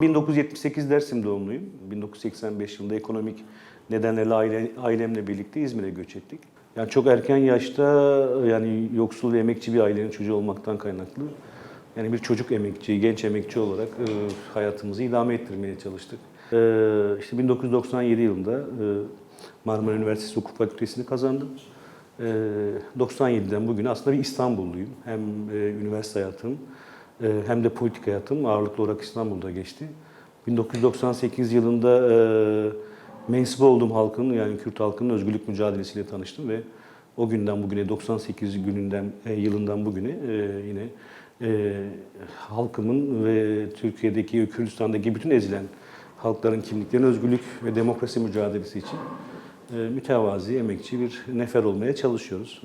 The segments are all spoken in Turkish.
1978 Dersim doğumluyum. 1985 yılında ekonomik nedenlerle aile, ailemle birlikte İzmir'e göç ettik. Yani çok erken yaşta yani yoksul ve emekçi bir ailenin çocuğu olmaktan kaynaklı. Yani bir çocuk emekçi, genç emekçi olarak e, hayatımızı idame ettirmeye çalıştık. E, işte 1997 yılında e, Marmara Üniversitesi Hukuk Fakültesini kazandım. E, 97'den bugüne aslında bir İstanbulluyum. Hem e, üniversite hayatım hem de politik hayatım ağırlıklı olarak İstanbul'da geçti. 1998 yılında e, mensup olduğum halkın yani Kürt halkının özgürlük mücadelesiyle tanıştım ve o günden bugüne 98 gününden e, yılından bugüne e, yine halkımın ve Türkiye'deki Kürdistan'daki bütün ezilen halkların kimliklerinin özgürlük ve demokrasi mücadelesi için mütevazi, emekçi bir nefer olmaya çalışıyoruz.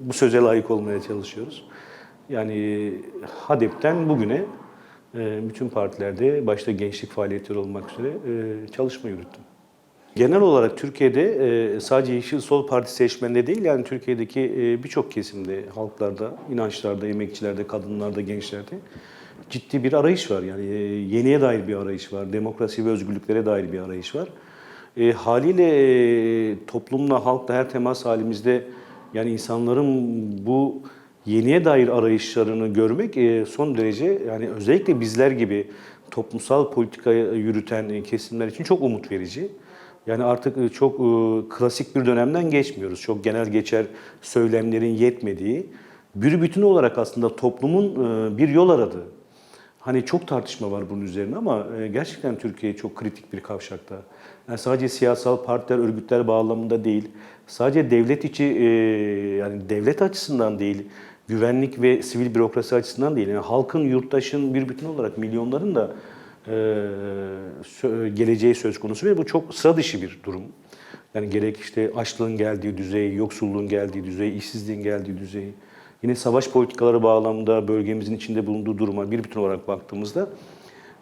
Bu söze layık olmaya çalışıyoruz. Yani HADEP'ten bugüne e, bütün partilerde başta gençlik faaliyetleri olmak üzere e, çalışma yürüttüm. Genel olarak Türkiye'de e, sadece Yeşil Sol Parti seçmeninde değil yani Türkiye'deki birçok kesimde, halklarda, inançlarda, emekçilerde, kadınlarda, gençlerde ciddi bir arayış var. Yani yeniye dair bir arayış var, demokrasi ve özgürlüklere dair bir arayış var. E, haliyle toplumla, halkla her temas halimizde yani insanların bu yeniye dair arayışlarını görmek e, son derece yani özellikle bizler gibi toplumsal politika yürüten e, kesimler için çok umut verici. Yani artık e, çok klasik bir dönemden geçmiyoruz. Çok genel geçer söylemlerin yetmediği, bir bütün olarak aslında toplumun bir yol aradığı. Hani çok tartışma var bunun üzerine ama gerçekten Türkiye çok kritik bir kavşakta. Yani sadece siyasal partiler, örgütler bağlamında değil, sadece devlet içi yani devlet açısından değil, güvenlik ve sivil bürokrasi açısından değil. Yani halkın, yurttaşın bir bütün olarak milyonların da e, geleceği söz konusu ve bu çok sıra dışı bir durum. Yani gerek işte açlığın geldiği düzey, yoksulluğun geldiği düzey, işsizliğin geldiği düzey, yine savaş politikaları bağlamında bölgemizin içinde bulunduğu duruma bir bütün olarak baktığımızda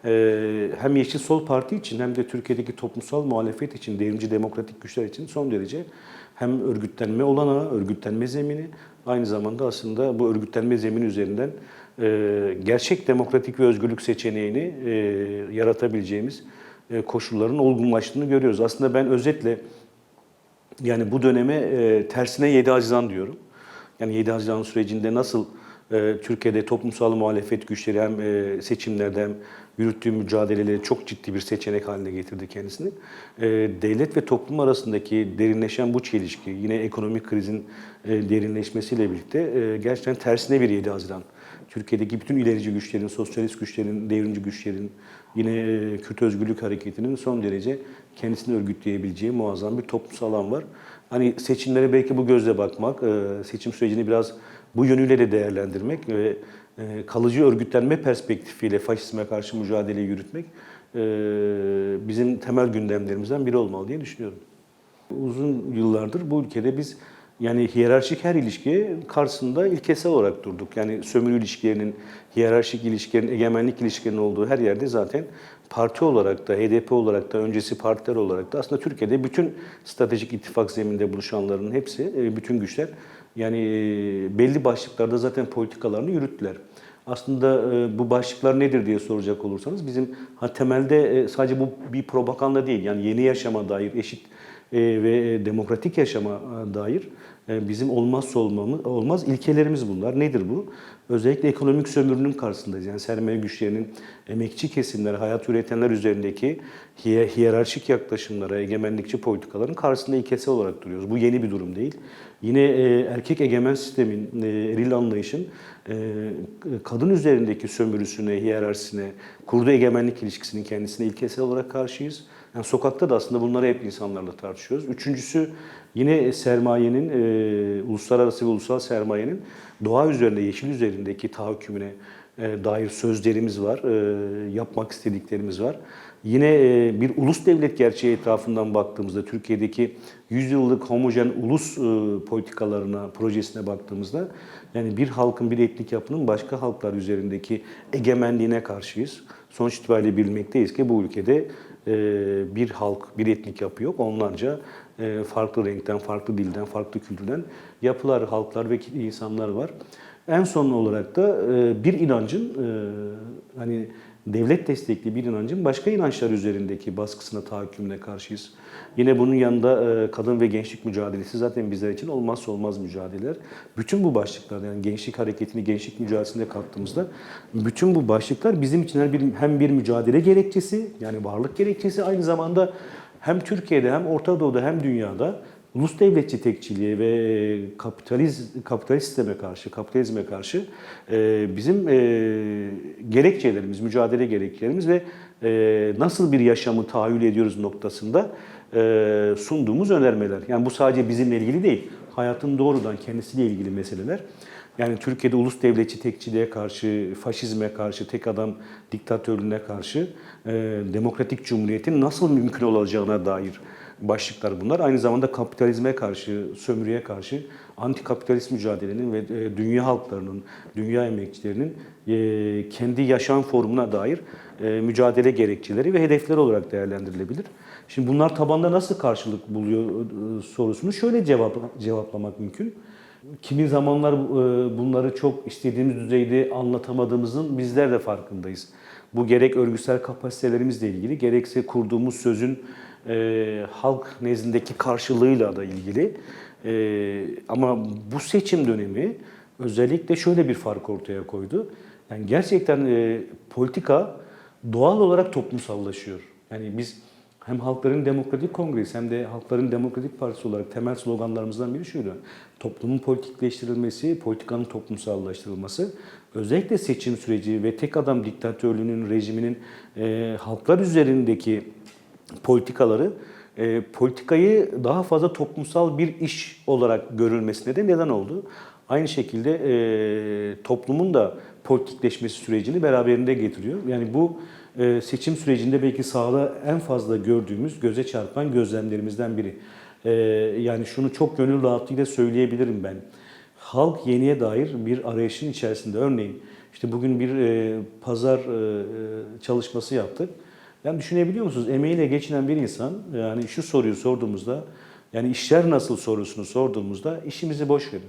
e, hem Yeşil Sol Parti için hem de Türkiye'deki toplumsal muhalefet için, devrimci demokratik güçler için son derece hem örgütlenme olanağı, örgütlenme zemini, aynı zamanda aslında bu örgütlenme zemini üzerinden e, gerçek demokratik ve özgürlük seçeneğini e, yaratabileceğimiz e, koşulların olgunlaştığını görüyoruz. Aslında ben özetle yani bu döneme e, tersine 7 Haziran diyorum. Yani 7 Haziran sürecinde nasıl Türkiye'de toplumsal muhalefet güçleri hem e, seçimlerde hem yürüttüğü mücadeleleri çok ciddi bir seçenek haline getirdi kendisini. E, devlet ve toplum arasındaki derinleşen bu çelişki, yine ekonomik krizin e, derinleşmesiyle birlikte e, gerçekten tersine bir 7 Haziran. Türkiye'deki bütün ilerici güçlerin, sosyalist güçlerin, devrimci güçlerin, yine Kürt Özgürlük Hareketi'nin son derece kendisini örgütleyebileceği muazzam bir toplumsal alan var. Hani seçimlere belki bu gözle bakmak, seçim sürecini biraz bu yönüyle de değerlendirmek ve e, kalıcı örgütlenme perspektifiyle faşizme karşı mücadeleyi yürütmek e, bizim temel gündemlerimizden biri olmalı diye düşünüyorum. Uzun yıllardır bu ülkede biz yani hiyerarşik her ilişkiye karşısında ilkesel olarak durduk. Yani sömürü ilişkilerinin, hiyerarşik ilişkilerin, egemenlik ilişkilerinin olduğu her yerde zaten parti olarak da, HDP olarak da, öncesi partiler olarak da aslında Türkiye'de bütün stratejik ittifak zeminde buluşanların hepsi, e, bütün güçler yani e, belli başlıklarda zaten politikalarını yürüttüler. Aslında e, bu başlıklar nedir diye soracak olursanız bizim ha, temelde e, sadece bu bir propaganda değil. Yani yeni yaşama dair eşit ve demokratik yaşama dair bizim olmazsa olmamız, olmaz ilkelerimiz bunlar. Nedir bu? Özellikle ekonomik sömürünün karşısındayız. Yani sermaye güçlerinin emekçi kesimler, hayat üretenler üzerindeki hiye- hiyerarşik yaklaşımlara, egemenlikçi politikaların karşısında ilkesel olarak duruyoruz. Bu yeni bir durum değil. Yine e, erkek egemen sistemin, e, eril anlayışın e, kadın üzerindeki sömürüsüne, hiyerarşisine, kurduğu egemenlik ilişkisinin kendisine ilkesel olarak karşıyız. Yani sokakta da aslında bunları hep insanlarla tartışıyoruz. Üçüncüsü yine sermayenin, e, uluslararası ve ulusal sermayenin doğa üzerinde, yeşil üzerindeki tahakkümüne e, dair sözlerimiz var, e, yapmak istediklerimiz var. Yine e, bir ulus devlet gerçeği etrafından baktığımızda Türkiye'deki 100 yıllık homojen ulus e, politikalarına, projesine baktığımızda yani bir halkın, bir etnik yapının başka halklar üzerindeki egemenliğine karşıyız. Sonuç itibariyle bilmekteyiz ki bu ülkede e, bir halk, bir etnik yapı yok. Onlarca farklı renkten, farklı dilden, farklı kültürden yapılar, halklar ve insanlar var. En son olarak da e, bir inancın e, hani devlet destekli bir inancın başka inançlar üzerindeki baskısına, tahakkümüne karşıyız. Yine bunun yanında e, kadın ve gençlik mücadelesi zaten bizler için olmazsa olmaz mücadeleler. Bütün bu başlıklar yani gençlik hareketini, gençlik mücadelesine kattığımızda bütün bu başlıklar bizim için her bir, hem bir mücadele gerekçesi yani varlık gerekçesi aynı zamanda hem Türkiye'de hem Orta Doğu'da hem dünyada ulus devletçi tekçiliğe ve kapitaliz, kapitalist sisteme karşı, kapitalizme karşı e, bizim e, gerekçelerimiz, mücadele gerekçelerimiz ve e, nasıl bir yaşamı tahayyül ediyoruz noktasında e, sunduğumuz önermeler. Yani bu sadece bizimle ilgili değil, hayatın doğrudan kendisiyle ilgili meseleler. Yani Türkiye'de ulus devletçi tekçiliğe karşı, faşizme karşı, tek adam diktatörlüğüne karşı e, demokratik cumhuriyetin nasıl mümkün olacağına dair başlıklar bunlar. Aynı zamanda kapitalizme karşı, sömürüye karşı anti kapitalist mücadelenin ve e, dünya halklarının, dünya emekçilerinin e, kendi yaşam formuna dair e, mücadele gerekçeleri ve hedefleri olarak değerlendirilebilir. Şimdi bunlar tabanda nasıl karşılık buluyor sorusunu şöyle cevap, cevaplamak mümkün. Kimi zamanlar e, bunları çok istediğimiz düzeyde anlatamadığımızın bizler de farkındayız. Bu gerek örgütsel kapasitelerimizle ilgili, gerekse kurduğumuz sözün e, halk nezdindeki karşılığıyla da ilgili. E, ama bu seçim dönemi özellikle şöyle bir fark ortaya koydu. Yani gerçekten e, politika doğal olarak toplumsallaşıyor. Yani biz hem Halkların Demokratik Kongresi hem de Halkların Demokratik Partisi olarak temel sloganlarımızdan biri şuydu. Toplumun politikleştirilmesi, politikanın toplumsallaştırılması, özellikle seçim süreci ve tek adam diktatörlüğünün, rejiminin e, halklar üzerindeki politikaları, e, politikayı daha fazla toplumsal bir iş olarak görülmesine de neden oldu. Aynı şekilde e, toplumun da politikleşmesi sürecini beraberinde getiriyor. Yani bu seçim sürecinde belki sahada en fazla gördüğümüz, göze çarpan gözlemlerimizden biri. E, yani şunu çok gönül rahatlığıyla söyleyebilirim ben. Halk yeniye dair bir arayışın içerisinde. Örneğin işte bugün bir e, pazar e, çalışması yaptık. Yani düşünebiliyor musunuz? Emeğiyle geçinen bir insan yani şu soruyu sorduğumuzda yani işler nasıl sorusunu sorduğumuzda işimizi boş verin.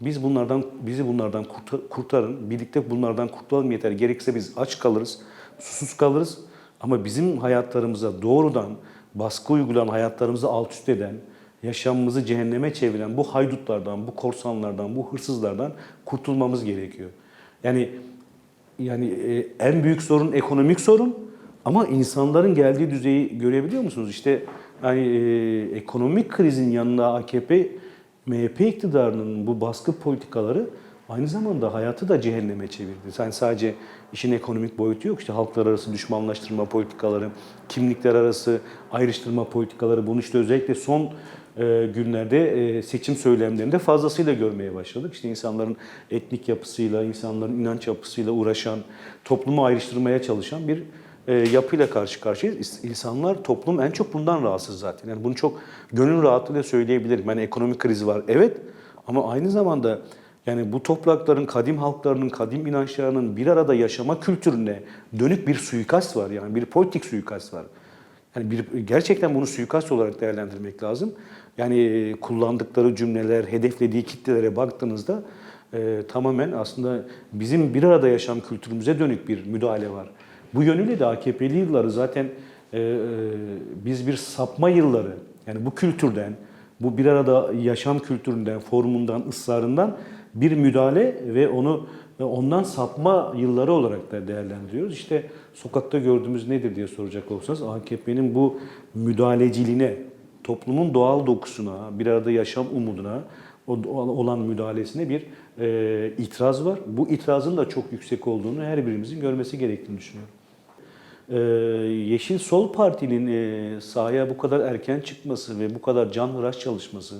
Biz bunlardan bizi bunlardan kurtar- kurtarın. Birlikte bunlardan kurtulalım yeter. Gerekirse biz aç kalırız, susuz kalırız. Ama bizim hayatlarımıza doğrudan baskı uygulayan, hayatlarımızı alt üst eden, yaşamımızı cehenneme çeviren bu haydutlardan, bu korsanlardan, bu hırsızlardan kurtulmamız gerekiyor. Yani yani e, en büyük sorun ekonomik sorun ama insanların geldiği düzeyi görebiliyor musunuz? İşte yani e, ekonomik krizin yanında AKP MHP iktidarının bu baskı politikaları aynı zamanda hayatı da cehenneme çevirdi. Yani sadece işin ekonomik boyutu yok. İşte halklar arası düşmanlaştırma politikaları, kimlikler arası ayrıştırma politikaları. Bunu işte özellikle son e, günlerde e, seçim söylemlerinde fazlasıyla görmeye başladık. İşte insanların etnik yapısıyla, insanların inanç yapısıyla uğraşan, toplumu ayrıştırmaya çalışan bir e, yapıyla karşı karşıyayız. İnsanlar, toplum en çok bundan rahatsız zaten. Yani bunu çok gönül rahatlığıyla söyleyebilirim. Yani ekonomik kriz var, evet. Ama aynı zamanda yani bu toprakların, kadim halklarının, kadim inançlarının bir arada yaşama kültürüne dönük bir suikast var. Yani bir politik suikast var. Yani bir, gerçekten bunu suikast olarak değerlendirmek lazım. Yani e, kullandıkları cümleler, hedeflediği kitlelere baktığınızda e, tamamen aslında bizim bir arada yaşam kültürümüze dönük bir müdahale var. Bu yönüyle de AKP'li yılları zaten e, e, biz bir sapma yılları, yani bu kültürden, bu bir arada yaşam kültüründen, formundan, ısrarından bir müdahale ve onu ondan sapma yılları olarak da değerlendiriyoruz. İşte sokakta gördüğümüz nedir diye soracak olursanız AKP'nin bu müdahaleciliğine, toplumun doğal dokusuna, bir arada yaşam umuduna olan müdahalesine bir e, itiraz var. Bu itirazın da çok yüksek olduğunu her birimizin görmesi gerektiğini düşünüyorum. Ee, Yeşil Sol Parti'nin e, sahaya bu kadar erken çıkması ve bu kadar canhıraş çalışması,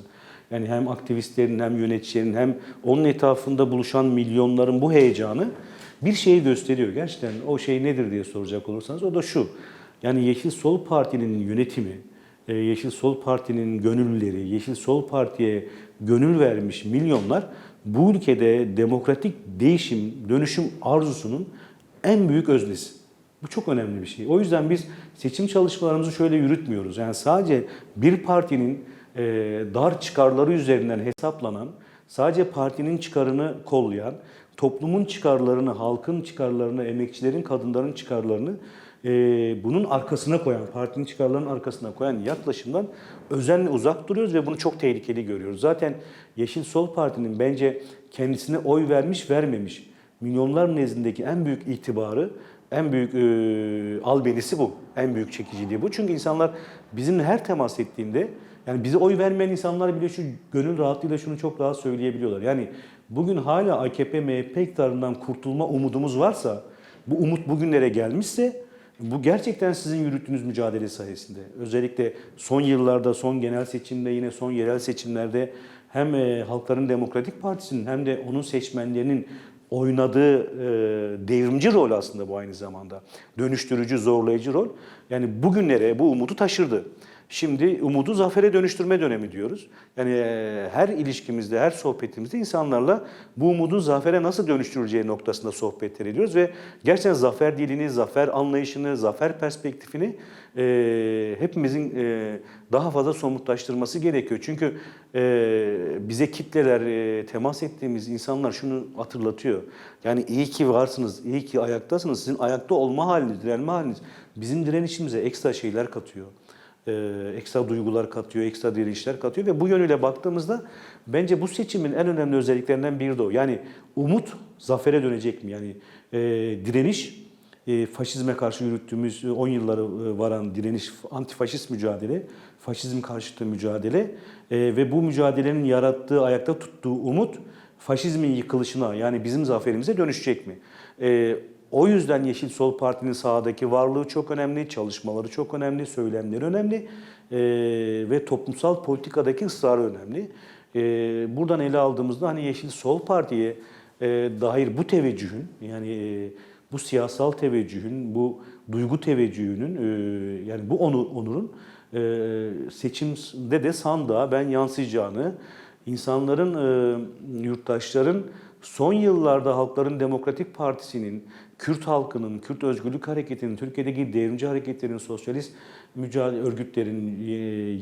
yani hem aktivistlerin hem yöneticilerin hem onun etrafında buluşan milyonların bu heyecanı bir şeyi gösteriyor. Gerçekten o şey nedir diye soracak olursanız o da şu. Yani Yeşil Sol Parti'nin yönetimi, e, Yeşil Sol Parti'nin gönüllüleri, Yeşil Sol Parti'ye gönül vermiş milyonlar bu ülkede demokratik değişim, dönüşüm arzusunun en büyük öznesi. Bu çok önemli bir şey. O yüzden biz seçim çalışmalarımızı şöyle yürütmüyoruz. Yani sadece bir partinin e, dar çıkarları üzerinden hesaplanan, sadece partinin çıkarını kollayan, toplumun çıkarlarını, halkın çıkarlarını, emekçilerin, kadınların çıkarlarını e, bunun arkasına koyan, partinin çıkarlarının arkasına koyan yaklaşımdan özenle uzak duruyoruz ve bunu çok tehlikeli görüyoruz. Zaten Yeşil Sol Parti'nin bence kendisine oy vermiş, vermemiş milyonlar nezdindeki en büyük itibarı, en büyük e, albenisi bu. En büyük çekiciliği bu. Çünkü insanlar bizimle her temas ettiğinde yani bize oy vermeyen insanlar bile şu gönül rahatlığıyla şunu çok rahat söyleyebiliyorlar. Yani bugün hala AKP, MHP iktidarından kurtulma umudumuz varsa, bu umut bugünlere gelmişse bu gerçekten sizin yürüttüğünüz mücadele sayesinde. Özellikle son yıllarda, son genel seçimde, yine son yerel seçimlerde hem e, Halkların Demokratik Partisi'nin hem de onun seçmenlerinin oynadığı e, devrimci rol aslında bu aynı zamanda. Dönüştürücü, zorlayıcı rol. Yani bugünlere bu umudu taşırdı. Şimdi umudu zafere dönüştürme dönemi diyoruz. Yani e, her ilişkimizde, her sohbetimizde insanlarla bu umudun zafere nasıl dönüştürüleceği noktasında sohbetler ediyoruz ve gerçekten zafer dilini, zafer anlayışını, zafer perspektifini e, hepimizin e, daha fazla somutlaştırması gerekiyor. Çünkü e, bize kitleler, e, temas ettiğimiz insanlar şunu hatırlatıyor. Yani iyi ki varsınız, iyi ki ayaktasınız. Sizin ayakta olma haliniz, direnme haliniz bizim direnişimize ekstra şeyler katıyor ekstra duygular katıyor, ekstra direnişler katıyor ve bu yönüyle baktığımızda bence bu seçimin en önemli özelliklerinden biri de o. Yani umut zafere dönecek mi? Yani e, direniş, e, faşizme karşı yürüttüğümüz 10 yılları e, varan direniş, antifaşist mücadele, faşizm karşıtı mücadele e, ve bu mücadelenin yarattığı, ayakta tuttuğu umut faşizmin yıkılışına yani bizim zaferimize dönüşecek mi? E, o yüzden Yeşil Sol Parti'nin sahadaki varlığı çok önemli, çalışmaları çok önemli, söylemleri önemli e, ve toplumsal politikadaki ısrarı önemli. E, buradan ele aldığımızda hani Yeşil Sol Parti'ye e, dair bu teveccühün yani e, bu siyasal teveccühün, bu duygu teveccühünün e, yani bu onur, onurun e, seçimde de sandığa ben yansıyacağını, insanların, e, yurttaşların son yıllarda Halkların Demokratik Partisi'nin, Kürt halkının, Kürt Özgürlük Hareketi'nin, Türkiye'deki devrimci hareketlerin, sosyalist mücadele örgütlerin e,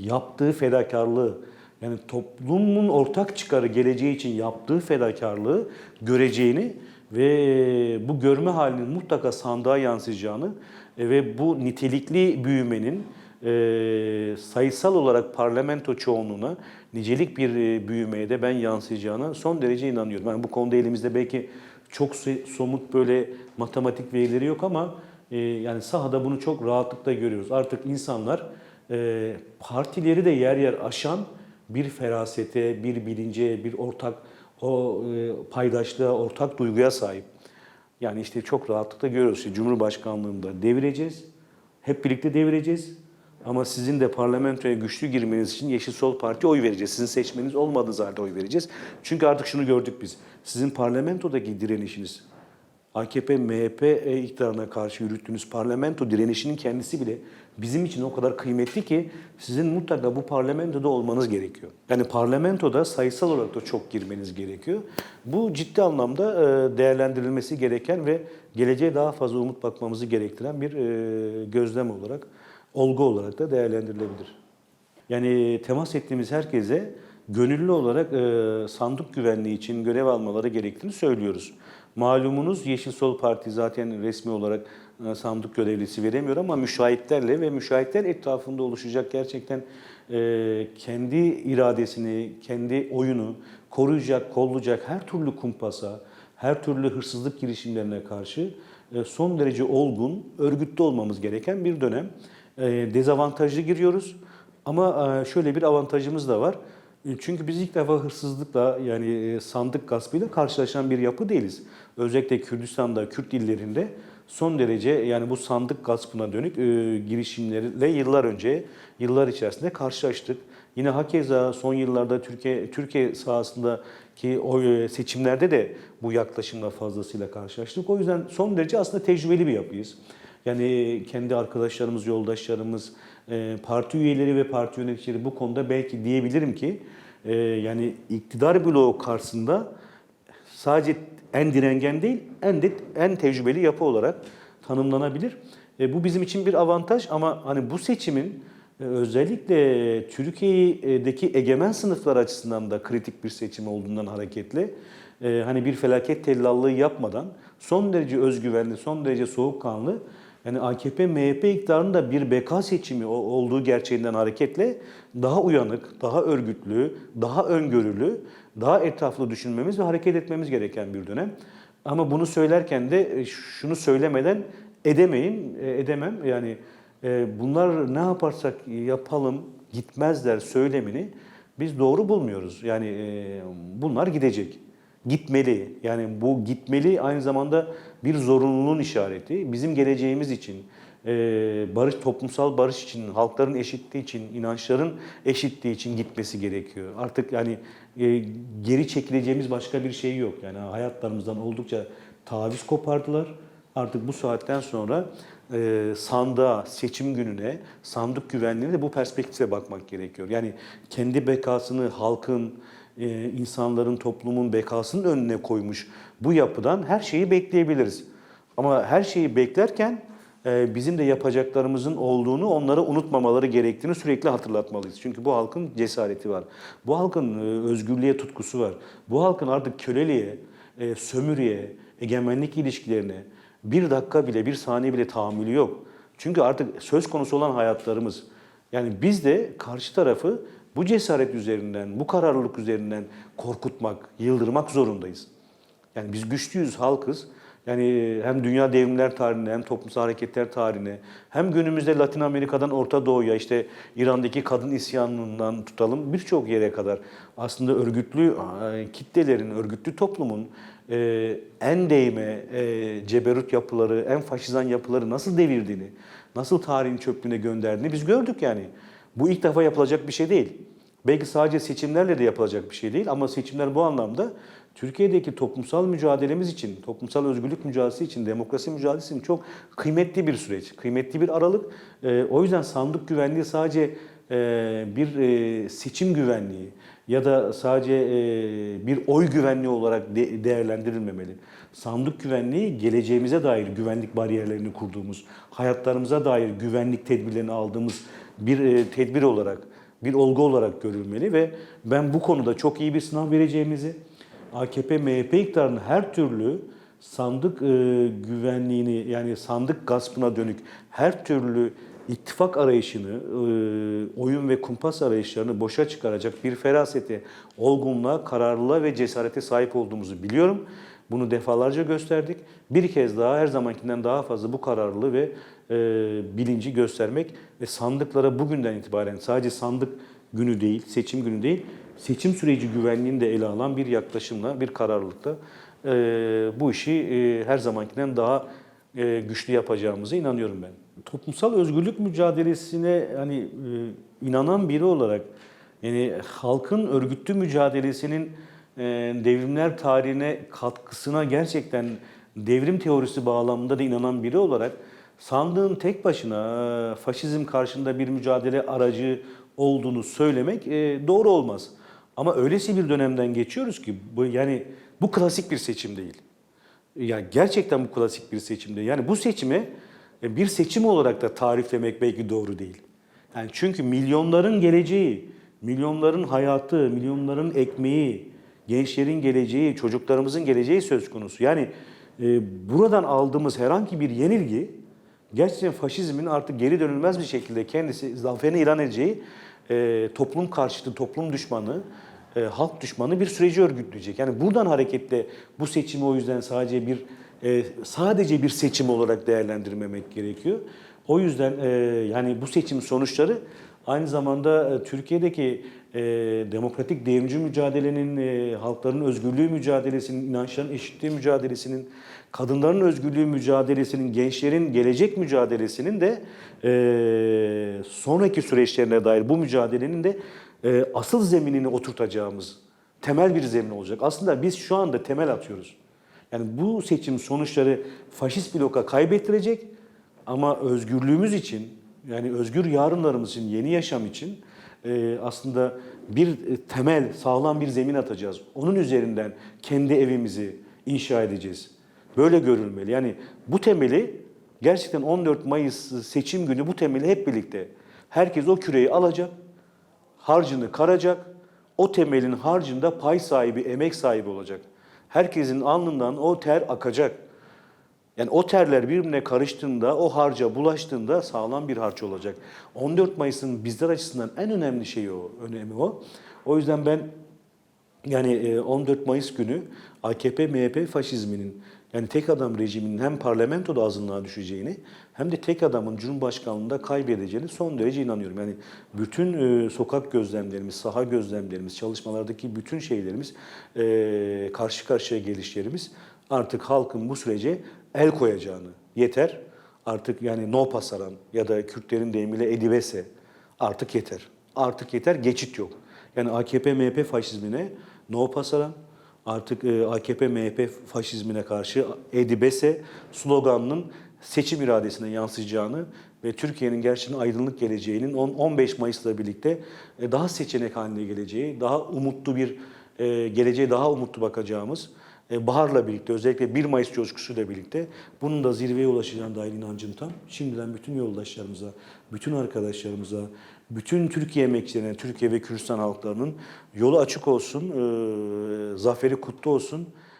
yaptığı fedakarlığı, yani toplumun ortak çıkarı geleceği için yaptığı fedakarlığı göreceğini ve bu görme halinin mutlaka sandığa yansıyacağını e, ve bu nitelikli büyümenin e, sayısal olarak parlamento çoğunluğuna nicelik bir büyümeye de ben yansıyacağına son derece inanıyorum. Yani bu konuda elimizde belki çok so- somut böyle matematik verileri yok ama e, yani sahada bunu çok rahatlıkla görüyoruz. Artık insanlar e, partileri de yer yer aşan bir ferasete, bir bilince, bir ortak o e, paydaşlığa, ortak duyguya sahip. Yani işte çok rahatlıkla görüyoruz. İşte Cumhurbaşkanlığında devireceğiz. Hep birlikte devireceğiz. Ama sizin de parlamentoya güçlü girmeniz için Yeşil Sol Parti oy vereceğiz. Sizin seçmeniz olmadığı halde oy vereceğiz. Çünkü artık şunu gördük biz. Sizin parlamentodaki direnişiniz, AKP, MHP e, iktidarına karşı yürüttüğünüz parlamento direnişinin kendisi bile bizim için o kadar kıymetli ki sizin mutlaka bu parlamentoda olmanız gerekiyor. Yani parlamentoda sayısal olarak da çok girmeniz gerekiyor. Bu ciddi anlamda e, değerlendirilmesi gereken ve geleceğe daha fazla umut bakmamızı gerektiren bir e, gözlem olarak, olgu olarak da değerlendirilebilir. Yani temas ettiğimiz herkese gönüllü olarak e, sandık güvenliği için görev almaları gerektiğini söylüyoruz. Malumunuz Yeşil Sol Parti zaten resmi olarak e, sandık görevlisi veremiyor ama müşahitlerle ve müşahitler etrafında oluşacak gerçekten e, kendi iradesini, kendi oyunu koruyacak, kollayacak her türlü kumpasa, her türlü hırsızlık girişimlerine karşı e, son derece olgun, örgütlü olmamız gereken bir dönem. E, dezavantajlı giriyoruz ama e, şöyle bir avantajımız da var. E, Çünkü biz ilk defa hırsızlıkla yani e, sandık gaspıyla karşılaşan bir yapı değiliz. Özellikle Kürdistan'da, Kürt illerinde son derece yani bu sandık gaspına dönük e, girişimlerle yıllar önce, yıllar içerisinde karşılaştık. Yine hakeza son yıllarda Türkiye Türkiye sahasındaki o e, seçimlerde de bu yaklaşımla fazlasıyla karşılaştık. O yüzden son derece aslında tecrübeli bir yapıyız. Yani kendi arkadaşlarımız, yoldaşlarımız, e, parti üyeleri ve parti yöneticileri bu konuda belki diyebilirim ki yani iktidar bloğu karşısında sadece en direngen değil, en de en tecrübeli yapı olarak tanımlanabilir. E, bu bizim için bir avantaj ama hani bu seçimin özellikle Türkiye'deki egemen sınıflar açısından da kritik bir seçim olduğundan hareketle e, hani bir felaket tellallığı yapmadan son derece özgüvenli, son derece soğukkanlı yani AKP MHP iktidarının da bir beka seçimi olduğu gerçeğinden hareketle daha uyanık, daha örgütlü, daha öngörülü, daha etraflı düşünmemiz ve hareket etmemiz gereken bir dönem. Ama bunu söylerken de e, şunu söylemeden edemeyin, e, edemem. Yani e, bunlar ne yaparsak yapalım gitmezler söylemini biz doğru bulmuyoruz. Yani bunlar gidecek. Gitmeli. Yani bu gitmeli aynı zamanda bir zorunluluğun işareti. Bizim geleceğimiz için, e, barış toplumsal barış için, halkların eşitliği için, inançların eşitliği için gitmesi gerekiyor. Artık yani e, geri çekileceğimiz başka bir şey yok. Yani hayatlarımızdan oldukça taviz kopardılar. Artık bu saatten sonra e, sandığa, seçim gününe, sandık güvenliğine de bu perspektifle bakmak gerekiyor. Yani kendi bekasını halkın, e, insanların, toplumun bekasının önüne koymuş bu yapıdan her şeyi bekleyebiliriz. Ama her şeyi beklerken e, bizim de yapacaklarımızın olduğunu onlara unutmamaları gerektiğini sürekli hatırlatmalıyız. Çünkü bu halkın cesareti var. Bu halkın e, özgürlüğe tutkusu var. Bu halkın artık köleliğe, sömürüye, egemenlik ilişkilerine bir dakika bile, bir saniye bile tahammülü yok. Çünkü artık söz konusu olan hayatlarımız. Yani biz de karşı tarafı bu cesaret üzerinden, bu kararlılık üzerinden korkutmak, yıldırmak zorundayız. Yani biz güçlüyüz, halkız. Yani hem dünya devrimler tarihine hem toplumsal hareketler tarihine hem günümüzde Latin Amerika'dan Orta Doğu'ya işte İran'daki kadın isyanından tutalım birçok yere kadar aslında örgütlü e, kitlelerin, örgütlü toplumun e, en değme e, ceberut yapıları, en faşizan yapıları nasıl devirdiğini, nasıl tarihin çöplüğüne gönderdiğini biz gördük yani. Bu ilk defa yapılacak bir şey değil. Belki sadece seçimlerle de yapılacak bir şey değil ama seçimler bu anlamda Türkiye'deki toplumsal mücadelemiz için, toplumsal özgürlük mücadelesi için, demokrasi mücadelesi için çok kıymetli bir süreç, kıymetli bir aralık. Ee, o yüzden sandık güvenliği sadece e, bir e, seçim güvenliği ya da sadece e, bir oy güvenliği olarak de- değerlendirilmemeli. Sandık güvenliği geleceğimize dair güvenlik bariyerlerini kurduğumuz, hayatlarımıza dair güvenlik tedbirlerini aldığımız bir e, tedbir olarak, bir olgu olarak görülmeli ve ben bu konuda çok iyi bir sınav vereceğimizi, AKP, MHP iktidarının her türlü sandık e, güvenliğini yani sandık gaspına dönük her türlü ittifak arayışını, e, oyun ve kumpas arayışlarını boşa çıkaracak bir ferasete, olgunluğa, kararlılığa ve cesarete sahip olduğumuzu biliyorum. Bunu defalarca gösterdik. Bir kez daha her zamankinden daha fazla bu kararlılığı ve e, bilinci göstermek ve sandıklara bugünden itibaren sadece sandık günü değil, seçim günü değil, seçim süreci güvenliğini de ele alan bir yaklaşımla, bir kararlılıkla e, bu işi e, her zamankinden daha e, güçlü yapacağımıza inanıyorum ben. Toplumsal özgürlük mücadelesine hani e, inanan biri olarak yani halkın örgütlü mücadelesinin devrimler tarihine katkısına gerçekten devrim teorisi bağlamında da inanan biri olarak sandığın tek başına e, faşizm karşında bir mücadele aracı olduğunu söylemek e, doğru olmaz. Ama öylesi bir dönemden geçiyoruz ki bu yani bu klasik bir seçim değil. Yani gerçekten bu klasik bir seçim değil. Yani bu seçimi e, bir seçim olarak da tariflemek belki doğru değil. Yani çünkü milyonların geleceği, milyonların hayatı, milyonların ekmeği, gençlerin geleceği, çocuklarımızın geleceği söz konusu. Yani e, buradan aldığımız herhangi bir yenilgi gerçekten faşizmin artık geri dönülmez bir şekilde kendisi zaferini ilan edeceği e, toplum karşıtı, toplum düşmanı, e, halk düşmanı bir süreci örgütleyecek. Yani buradan hareketle bu seçimi o yüzden sadece bir e, sadece bir seçim olarak değerlendirmemek gerekiyor. O yüzden e, yani bu seçim sonuçları aynı zamanda e, Türkiye'deki e, demokratik devrimci mücadelenin, e, halkların özgürlüğü mücadelesinin, inançların eşitliği mücadelesinin, kadınların özgürlüğü mücadelesinin, gençlerin gelecek mücadelesinin de e, sonraki süreçlerine dair bu mücadelenin de e, asıl zeminini oturtacağımız temel bir zemin olacak. Aslında biz şu anda temel atıyoruz. Yani bu seçim sonuçları faşist bloka kaybettirecek ama özgürlüğümüz için yani özgür yarınlarımız için, yeni yaşam için e, aslında bir e, temel, sağlam bir zemin atacağız. Onun üzerinden kendi evimizi inşa edeceğiz. Böyle görülmeli. Yani bu temeli gerçekten 14 Mayıs seçim günü bu temeli hep birlikte herkes o küreyi alacak, harcını karacak, o temelin harcında pay sahibi, emek sahibi olacak. Herkesin alnından o ter akacak. Yani o terler birbirine karıştığında, o harca bulaştığında sağlam bir harç olacak. 14 Mayıs'ın bizler açısından en önemli şey o, önemi o. O yüzden ben yani e, 14 Mayıs günü AKP MHP faşizminin yani tek adam rejiminin hem parlamentoda azınlığa düşeceğini hem de tek adamın Cumhurbaşkanlığında kaybedeceğini son derece inanıyorum. Yani bütün e, sokak gözlemlerimiz, saha gözlemlerimiz, çalışmalardaki bütün şeylerimiz, e, karşı karşıya gelişlerimiz artık halkın bu sürece el koyacağını yeter. Artık yani no pasaran ya da Kürtlerin deyimiyle edibese artık yeter. Artık yeter geçit yok. Yani AKP MHP faşizmine no pasaran artık e, AKP MHP faşizmine karşı edibese sloganının seçim iradesine yansıyacağını ve Türkiye'nin gerçekten aydınlık geleceğinin on- 15 Mayıs'la birlikte e, daha seçenek haline geleceği, daha umutlu bir e, geleceğe daha umutlu bakacağımız baharla birlikte özellikle 1 Mayıs coşkusuyla birlikte bunun da zirveye ulaşacağına dair inancım tam. Şimdiden bütün yoldaşlarımıza, bütün arkadaşlarımıza, bütün Türkiye emekçilerine, Türkiye ve Kürdistan halklarının yolu açık olsun, e, zaferi kutlu olsun.